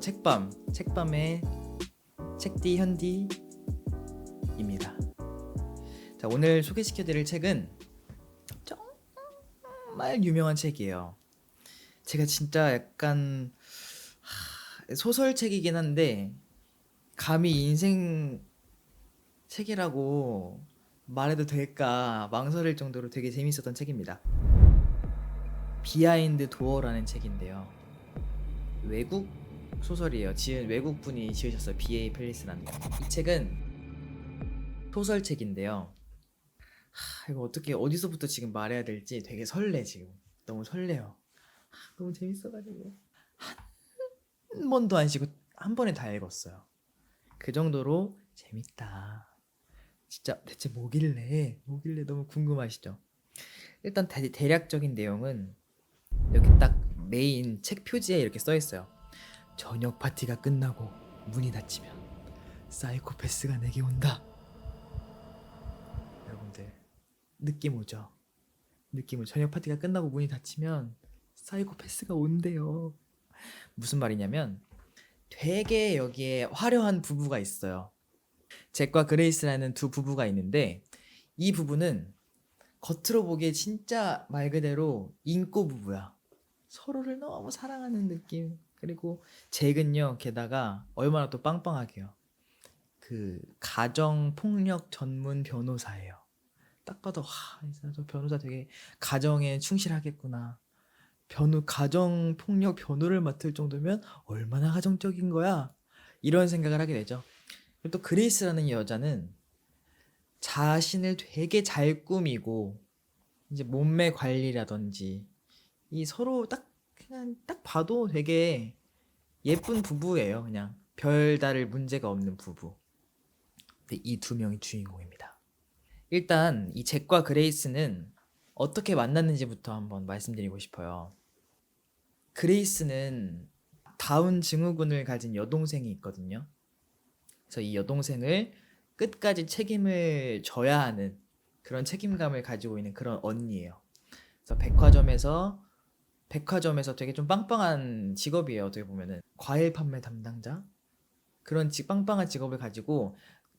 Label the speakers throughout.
Speaker 1: 또 책밤, 책밤의 책디 현디입니다. 자, 오늘 소개시켜드릴 책은 정말 유명한 책이에요. 제가 진짜 약간 하, 소설책이긴 한데 감히 인생 책이라고 말해도 될까 망설일 정도로 되게 재밌었던 책입니다. 비하인드 도어라는 책인데요. 외국 소설이에요. 지은 외국 분이 지으셨어요. B.A. 펠리스라는 거. 이 책은 소설책인데요. 하, 이거 어떻게 어디서부터 지금 말해야 될지 되게 설레 지금. 너무 설레요. 하, 너무 재밌어가지고 한 번도 안 쉬고 한 번에 다 읽었어요. 그 정도로 재밌다. 진짜 대체 뭐길래 뭐길래 너무 궁금하시죠? 일단 대, 대략적인 내용은 여기 딱 메인 책 표지에 이렇게 써 있어요. 저녁 파티가 끝나고 문이 닫히면 사이코패스가 내게 온다. 여러분들 느낌 오죠? 느낌 오 저녁 파티가 끝나고 문이 닫히면 사이코패스가 온대요. 무슨 말이냐면 되게 여기에 화려한 부부가 있어요. 잭과 그레이스라는 두 부부가 있는데 이 부부는 겉으로 보기에 진짜 말 그대로 인꼬 부부야. 서로를 너무 사랑하는 느낌. 그리고 잭은요, 게다가 얼마나 또 빵빵하게요. 그 가정 폭력 전문 변호사예요. 딱 봐도 와, 진짜 저 변호사 되게 가정에 충실하겠구나. 변호 가정 폭력 변호를 맡을 정도면 얼마나 가정적인 거야. 이런 생각을 하게 되죠. 그리고 또 그레이스라는 여자는 자신을 되게 잘 꾸미고 이제 몸매 관리라든지 이 서로 딱 그냥 딱 봐도 되게 예쁜 부부예요. 그냥 별다를 문제가 없는 부부. 이 두 명이 주인공입니다. 일단 이 잭과 그레이스는 어떻게 만났는지부터 한번 말씀드리고 싶어요. 그레이스는 다운 증후군을 가진 여동생이 있거든요. 그래서 이 여동생을 끝까지 책임을 져야 하는 그런 책임감을 가지고 있는 그런 언니예요. 그래서 백화점에서 백화점에서 되게 좀 빵빵한 직업이에요. 어떻게 보면은 과일 판매 담당자 그런 직 빵빵한 직업을 가지고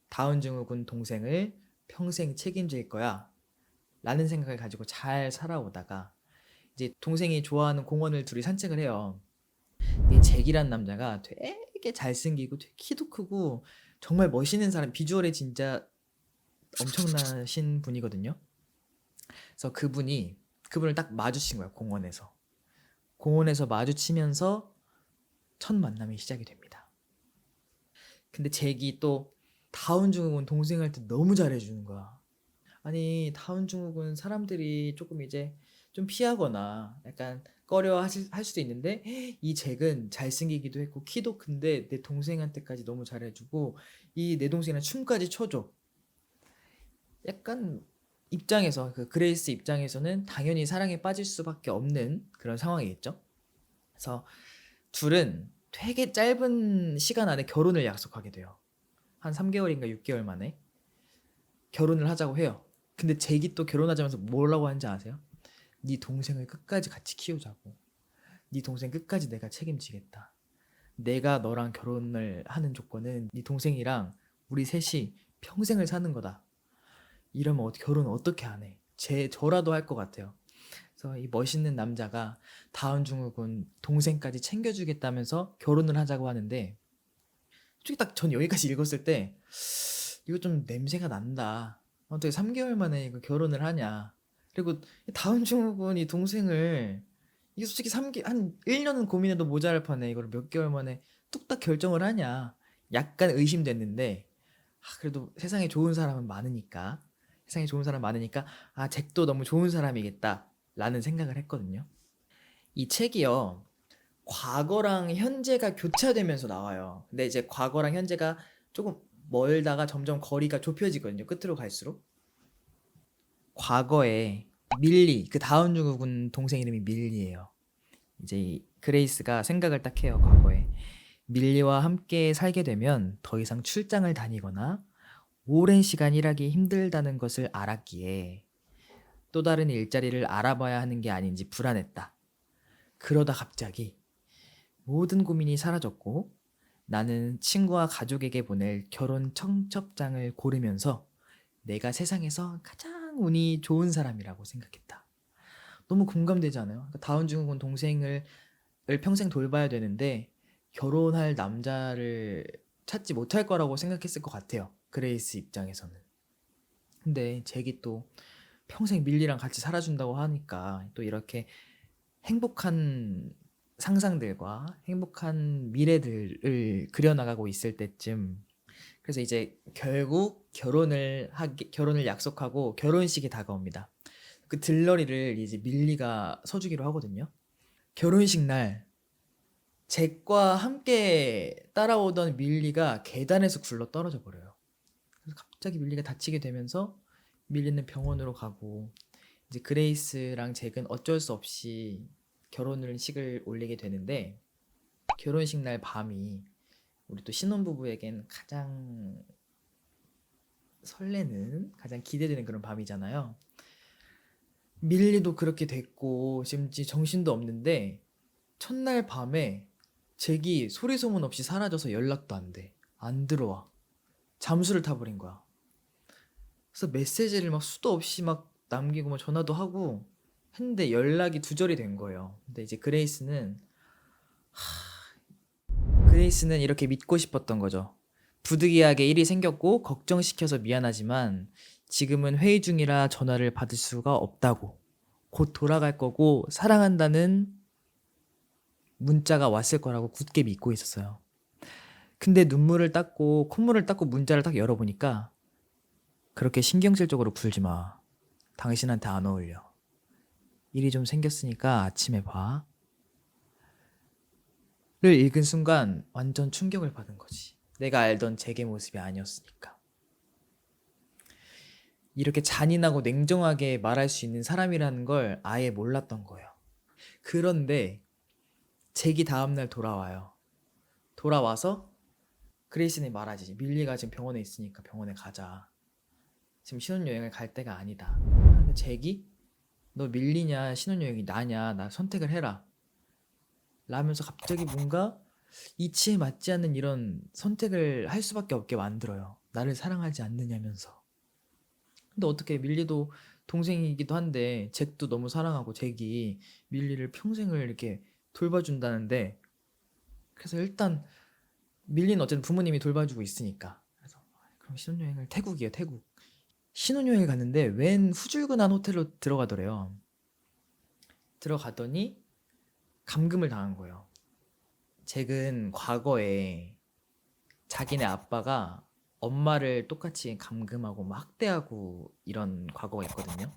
Speaker 1: 다운 증후군 동생을 평생 책임질 거야. 라는 생각을 가지고 잘 살아오다가 이제 동생이 좋아하는 공원을 둘이 산책을 해요. 이 잭이란 남자가 되게 잘생기고 되게 키도 크고 정말 멋있는 사람 비주얼에 진짜 엄청나신 분이거든요. 그래서 그분이 그분을 딱 마주친 거예요 공원에서 공원에서 마주치면서 첫 만남이 시작이 됩니다. 근데 잭이 또 다운 증후군 동생한테 너무 잘해주는 거야. 아니 다운 증후군 사람들이 조금 이제 좀 피하거나 약간 꺼려 하실, 할 수도 있는데 이 잭은 잘생기기도 했고 키도 큰데 내 동생한테까지 너무 잘해주고 이 내 동생이랑 춤까지 춰줘. 약간 입장에서 그 그레이스 입장에서는 당연히 사랑에 빠질 수밖에 없는 그런 상황이겠죠. 그래서 둘은 되게 짧은 시간 안에 결혼을 약속하게 돼요. 한 3개월인가 6개월 만에 결혼을 하자고 해요. 근데 잭이 또 결혼하자면서 뭐라고 하는지 아세요? 네 동생을 끝까지 같이 키우자고. 네 동생 끝까지 내가 책임지겠다. 내가 너랑 결혼을 하는 조건은 네 동생이랑 우리 셋이 평생을 사는 거다. 이러면 어떻게 결혼 어떻게 안 해? 제 저라도 할 것 같아요. 그래서 이 멋있는 남자가 다운 증후군 동생까지 챙겨주겠다면서 결혼을 하자고 하는데 솔직히 딱 전 여기까지 읽었을 때 이거 좀 냄새가 난다. 어떻게 3개월 만에 이거 결혼을 하냐? 그리고 다운 증후군이 동생을 이게 솔직히 3개 한 1년은 고민해도 모자랄 판에 이걸 몇 개월 만에 뚝딱 결정을 하냐? 약간 의심됐는데 아, 그래도 세상에 좋은 사람은 많으니까 세상에 좋은 사람 많으니까 아 잭도 너무 좋은 사람이겠다라는 생각을 했거든요. 이 책이요 과거랑 현재가 교차되면서 나와요. 근데 이제 과거랑 현재가 조금 멀다가 점점 거리가 좁혀지거든요. 끝으로 갈수록 과거에 밀리 그 다운 증후군 동생 이름이 밀리예요. 이제 이 그레이스가 생각을 딱 해요. 과거에 밀리와 함께 살게 되면 더 이상 출장을 다니거나 오랜 시간 일하기 힘들다는 것을 알았기에 또 다른 일자리를 알아봐야 하는 게 아닌지 불안했다. 그러다 갑자기 모든 고민이 사라졌고 나는 친구와 가족에게 보낼 결혼 청첩장을 고르면서 내가 세상에서 가장 운이 좋은 사람이라고 생각했다. 너무 공감되지 않아요? 그러니까 다운 증후군 동생을 을 평생 돌봐야 되는데 결혼할 남자를 찾지 못할 거라고 생각했을 것 같아요. 그레이스 입장에서는. 근데 잭이 또 평생 밀리랑 같이 살아준다고 하니까 또 이렇게 행복한 상상들과 행복한 미래들을 그려나가고 있을 때쯤 그래서 이제 결국 결혼을 하기 결혼을 약속하고 결혼식이 다가옵니다. 그 들러리를 이제 밀리가 서주기로 하거든요. 결혼식 날 잭과 함께 따라오던 밀리가 계단에서 굴러 떨어져 버려요. 그래서 갑자기 밀리가 다치게 되면서 밀리는 병원으로 가고 이제 그레이스랑 잭은 어쩔 수 없이 결혼을 식을 올리게 되는데 결혼식 날 밤이 우리 또 신혼부부에겐 가장 설레는 가장 기대되는 그런 밤이잖아요. 밀리도 그렇게 됐고 지금 정신도 없는데 첫날 밤에 잭이 소리 소문 없이 사라져서 연락도 안 돼. 안 들어와. 잠수를 타버린 거야. 그래서 메시지를 막 수도 없이 막 남기고 막 전화도 하고 했는데 연락이 두절이 된 거예요. 근데 이제 그레이스는 하... 그레이스는 이렇게 믿고 싶었던 거죠. 부득이하게 일이 생겼고 걱정시켜서 미안하지만 지금은 회의 중이라 전화를 받을 수가 없다고. 곧 돌아갈 거고 사랑한다는 문자가 왔을 거라고 굳게 믿고 있었어요. 근데 눈물을 닦고 콧물을 닦고 문자를 딱 열어보니까 그렇게 신경질적으로 굴지 마. 당신한테 안 어울려. 일이 좀 생겼으니까 아침에 봐. 를 읽은 순간 완전 충격을 받은 거지. 내가 알던 제게 모습이 아니었으니까. 이렇게 잔인하고 냉정하게 말할 수 있는 사람이라는 걸 아예 몰랐던 거예요. 그런데 잭이 다음날 돌아와요. 돌아와서 그레이슨이 말하지. 밀리가 지금 병원에 있으니까 병원에 가자. 지금 신혼여행을 갈 때가 아니다. 근데 잭이 너 밀리냐 신혼여행이 나냐 나 선택을 해라. 라면서 갑자기 뭔가 이치에 맞지 않는 이런 선택을 할 수밖에 없게 만들어요. 나를 사랑하지 않느냐면서. 근데 어떻게 밀리도 동생이기도 한데 잭도 너무 사랑하고 잭이 밀리를 평생을 이렇게 돌봐준다는데 그래서 일단 밀리는 어쨌든 부모님이 돌봐주고 있으니까 그래서 그럼 신혼여행을 태국이에요 태국 신혼여행 갔는데 웬 후줄근한 호텔로 들어가더래요 들어가더니 감금을 당한 거예요 잭은 과거에 자기네 아빠가 엄마를 똑같이 감금하고 막 학대하고 이런 과거가 있거든요.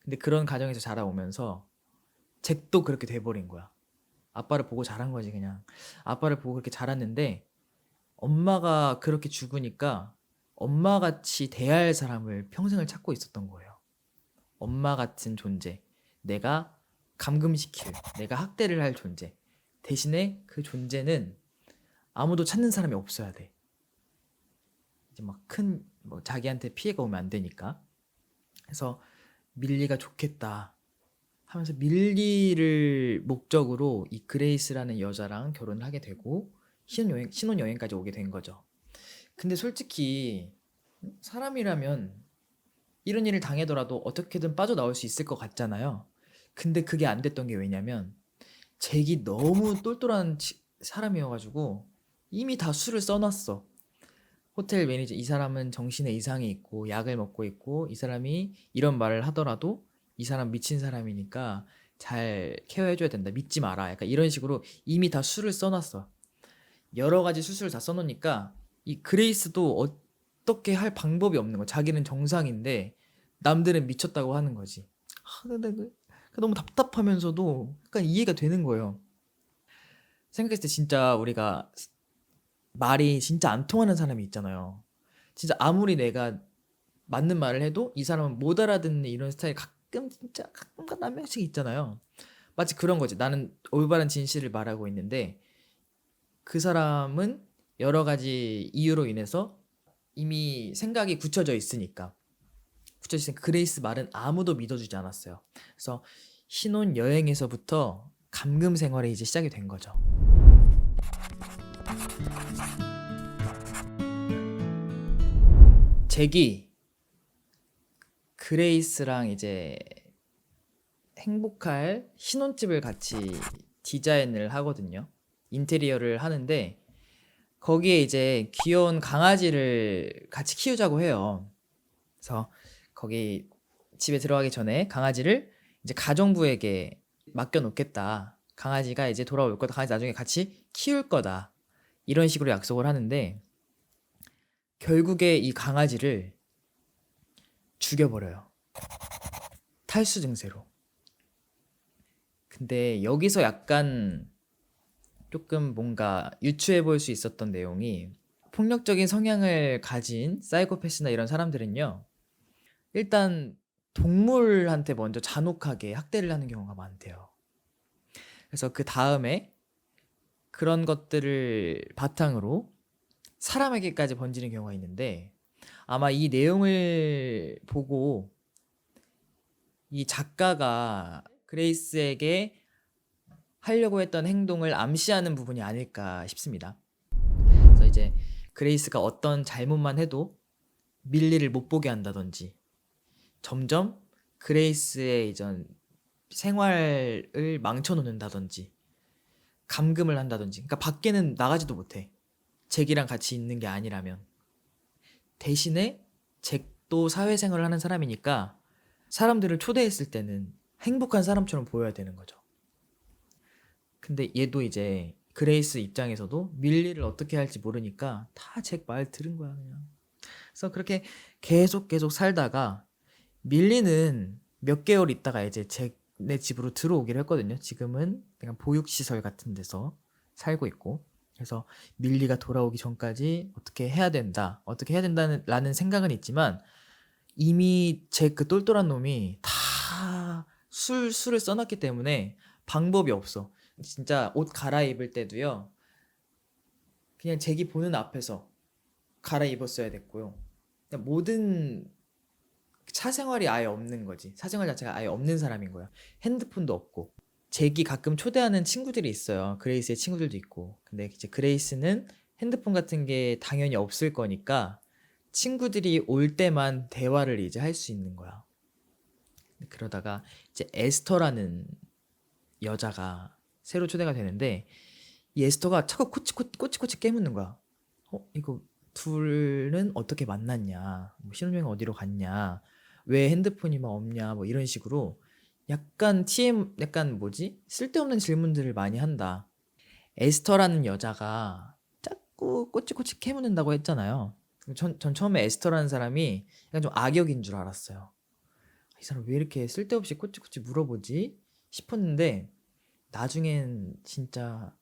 Speaker 1: 근데 그런 가정에서 자라오면서 잭도 그렇게 돼버린 거야. 아빠를 보고 자란 거지 그냥. 아빠를 보고 그렇게 자랐는데 엄마가 그렇게 죽으니까 엄마 같이 대할 사람을 평생을 찾고 있었던 거예요. 엄마 같은 존재. 내가 감금시킬, 내가 학대를 할 존재. 대신에 그 존재는 아무도 찾는 사람이 없어야 돼. 이제 막 큰 뭐 자기한테 피해가 오면 안 되니까. 그래서 밀리가 좋겠다 하면서 밀리를 목적으로 이 그레이스라는 여자랑 결혼을 하게 되고 신혼여행 신혼여행까지 오게 된 거죠. 근데 솔직히 사람이라면 이런 일을 당하더라도 어떻게든 빠져나올 수 있을 것 같잖아요. 근데 그게 안 됐던 게 왜냐면 잭이 너무 똘똘한 치- 사람이어가지고 이미 다 술을 써놨어. 호텔 매니저 이 사람은 정신에 이상이 있고 약을 먹고 있고 이 사람이 이런 말을 하더라도 이 사람 미친 사람이니까 잘 케어해줘야 된다. 믿지 마라. 약간 이런 식으로 이미 다 수를 써놨어. 여러 가지 수술을 다 써놓으니까 이 그레이스도 어떻게 할 방법이 없는 거야. 자기는 정상인데 남들은 미쳤다고 하는 거지. 아, 근데 그- 그 너무 답답하면서도 약간 이해가 되는 거예요. 생각했을 때 진짜 우리가 말이 진짜 안 통하는 사람이 있잖아요. 진짜 아무리 내가 맞는 말을 해도 이 사람은 못 알아듣는 이런 스타일 가끔 진짜 가끔가다 한 명씩 있잖아요. 마치 그런 거지. 나는 올바른 진실을 말하고 있는데 그 사람은 여러 가지 이유로 인해서 이미 생각이 굳혀져 있으니까 굳혀져 있으니까 그레이스 말은 아무도 믿어주지 않았어요. 그래서 신혼 여행에서부터 감금 생활이 이제 시작이 된 거죠. 잭이 그레이스랑 이제 행복할 신혼집을 같이 디자인을 하거든요. 인테리어를 하는데 거기에 이제 귀여운 강아지를 같이 키우자고 해요. 그래서 거기 집에 들어가기 전에 강아지를 이제 가정부에게 맡겨 놓겠다. 강아지가 이제 돌아올 거다. 강아지 나중에 같이 키울 거다. 이런 식으로 약속을 하는데 결국에 이 강아지를 죽여버려요. 탈수 증세로. 근데 여기서 약간 조금 뭔가 유추해 볼 수 있었던 내용이 폭력적인 성향을 가진 사이코패스나 이런 사람들은요. 일단 동물한테 먼저 잔혹하게 학대를 하는 경우가 많대요. 그래서 그 다음에 그런 것들을 바탕으로 사람에게까지 번지는 경우가 있는데 아마 이 내용을 보고 이 작가가 그레이스에게 하려고 했던 행동을 암시하는 부분이 아닐까 싶습니다. 그래서 이제 그레이스가 어떤 잘못만 해도 밀리를 못 보게 한다든지 점점 그레이스의 이전 생활을 망쳐놓는다든지 감금을 한다든지 그러니까 밖에는 나가지도 못해 잭이랑 같이 있는 게 아니라면 대신에 잭도 사회생활을 하는 사람이니까 사람들을 초대했을 때는 행복한 사람처럼 보여야 되는 거죠. 근데 얘도 이제 그레이스 입장에서도 밀리를 어떻게 할지 모르니까 다 잭 말 들은 거야 그냥. 그래서 그렇게 계속 계속 살다가 밀리는 몇 개월 있다가 이제 잭네 집으로 들어오기로 했거든요. 지금은 그냥 보육시설 같은 데서 살고 있고. 그래서 밀리가 돌아오기 전까지 어떻게 해야 된다. 어떻게 해야 된다는 라는 생각은 있지만 이미 잭그 똘똘한 놈이 다 술, 술을 써놨기 때문에 방법이 없어. 진짜 옷 갈아입을 때도요. 그냥 잭이 보는 앞에서 갈아입었어야 됐고요. 모든 사생활이 아예 없는 거지. 사생활 자체가 아예 없는 사람인 거야. 핸드폰도 없고. 잭이 가끔 초대하는 친구들이 있어요. 그레이스의 친구들도 있고. 근데 이제 그레이스는 핸드폰 같은 게 당연히 없을 거니까 친구들이 올 때만 대화를 이제 할 수 있는 거야. 그러다가 이제 에스터라는 여자가 새로 초대가 되는데 이 에스터가 자꾸 꼬치꼬치 꼬치꼬치 깨묻는 거야. 어 이거 둘은 어떻게 만났냐? 뭐 신혼여행 어디로 갔냐? 왜 핸드폰이 막 없냐? 뭐 이런 식으로 약간 TM 약간 뭐지? 쓸데없는 질문들을 많이 한다. 에스터라는 여자가 자꾸 꼬치꼬치 캐묻는다고 했잖아요. 전, 전 처음에 에스터라는 사람이 약간 좀 악역인 줄 알았어요. 이 사람 왜 이렇게 쓸데없이 꼬치꼬치 물어보지? 싶었는데 나중엔 진짜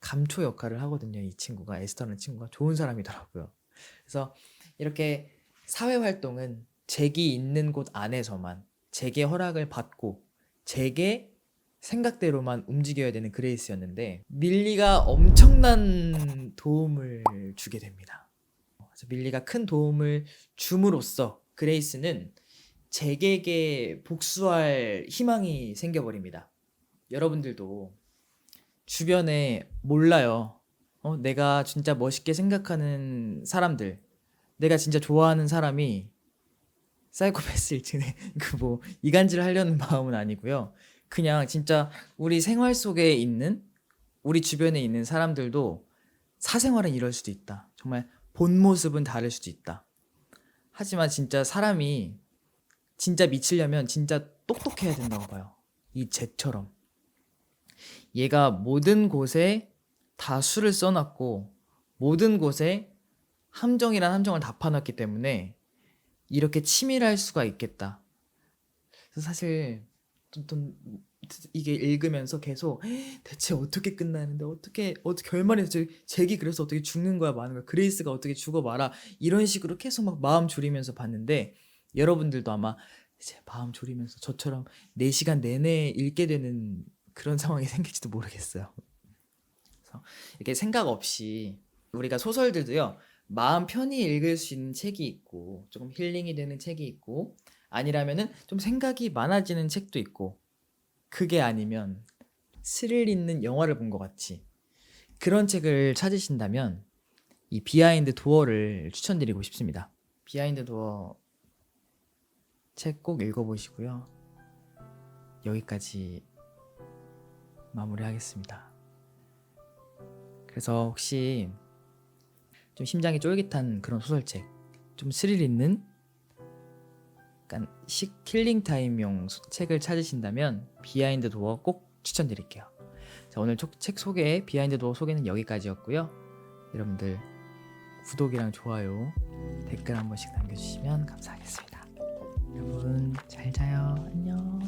Speaker 1: 감초 역할을 하거든요. 이 친구가 에스터라는 친구가 좋은 사람이더라고요. 그래서 이렇게 사회 활동은 잭이 있는 곳 안에서만 잭의 허락을 받고 잭의 생각대로만 움직여야 되는 그레이스였는데 밀리가 엄청난 도움을 주게 됩니다. 그래서 밀리가 큰 도움을 줌으로써 그레이스는 잭에게 복수할 희망이 생겨버립니다. 여러분들도 주변에 몰라요. 어, 내가 진짜 멋있게 생각하는 사람들, 내가 진짜 좋아하는 사람이 사이코패스일지네 그뭐 이간질 하려는 마음은 아니고요. 그냥 진짜 우리 생활 속에 있는 우리 주변에 있는 사람들도 사생활은 이럴 수도 있다. 정말 본 모습은 다를 수도 있다. 하지만 진짜 사람이 진짜 미치려면 진짜 똑똑해야 된다고 봐요. 이 잭처럼. 얘가 모든 곳에 다 수를 써놨고 모든 곳에 함정이란 함정을 다 파놨기 때문에 이렇게 치밀할 수가 있겠다. 그래서 사실 좀, 좀 이게 읽으면서 계속 대체 어떻게 끝나는데 어떻게 어떻게 결말에 잭이 그래서 어떻게 죽는 거야 마는 거야 그레이스가 어떻게 죽어 마라 이런 식으로 계속 막 마음 졸이면서 봤는데 여러분들도 아마 이제 마음 졸이면서 저처럼 4시간 내내 읽게 되는 그런 상황이 생길지도 모르겠어요. 그래서 이렇게 생각 없이 우리가 소설들도요. 마음 편히 읽을 수 있는 책이 있고 조금 힐링이 되는 책이 있고 아니라면은 좀 생각이 많아지는 책도 있고 그게 아니면 스릴 있는 영화를 본 것 같이 그런 책을 찾으신다면 이 비하인드 도어를 추천드리고 싶습니다. 비하인드 도어 책 꼭 읽어보시고요. 여기까지 마무리하겠습니다. 그래서 혹시 좀 심장이 쫄깃한 그런 소설책, 좀 스릴 있는 약간 식 킬링 타임용 소- 책을 찾으신다면 비하인드 도어 꼭 추천드릴게요. 자, 오늘 초- 책 소개, 비하인드 도어 소개는 여기까지였고요. 여러분들 구독이랑 좋아요, 댓글 한 번씩 남겨주시면 감사하겠습니다. 여러분 잘 자요. 안녕.